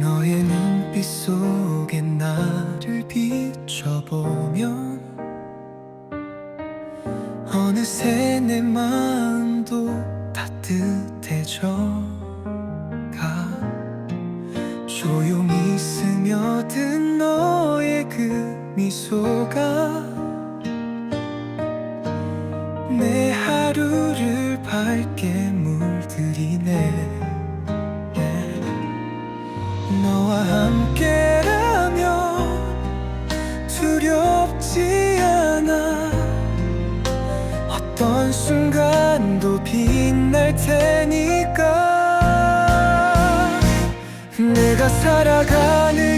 너의 눈빛 속에 나를 비춰보면 어느새 내 마음도 따뜻해져 가 조용히 스며든 너의 그 미소가 내 하루를 밝게 물들이네 예. 너와 함께라면 두렵지 않아. 어떤 순간도 빛날 테니까. 내가 살아가는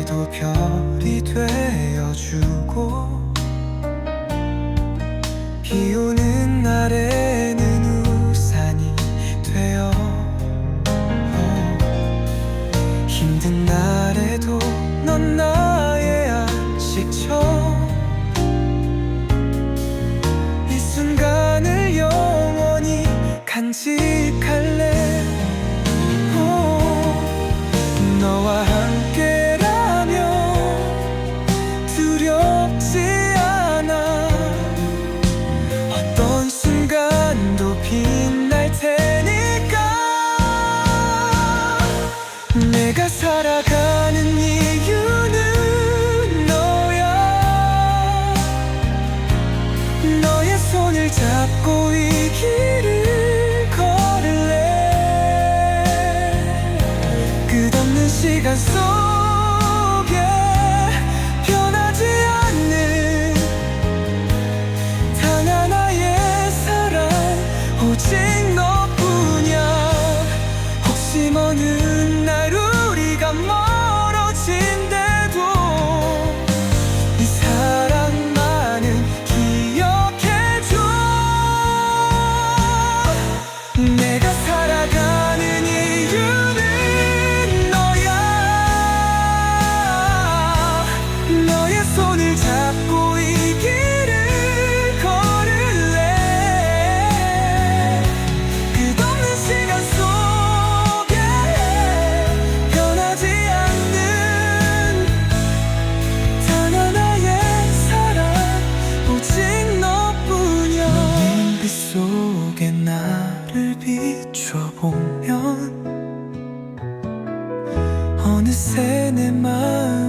밤에도 별이 되어주고 비 오는 날에는 우산이 되어 힘든 날에도 넌나 내가 살아가는 이유는 너야. 너의 손을 잡고 이 길을 걸을래. 끝없는 시간 속 손을 잡고 이 길을 걸을래? 끝없는 시간 속에 변하지 않는 단 하나의 사랑 오직 너뿐이야. 눈빛 속에 나를 비춰보면 어느새 내마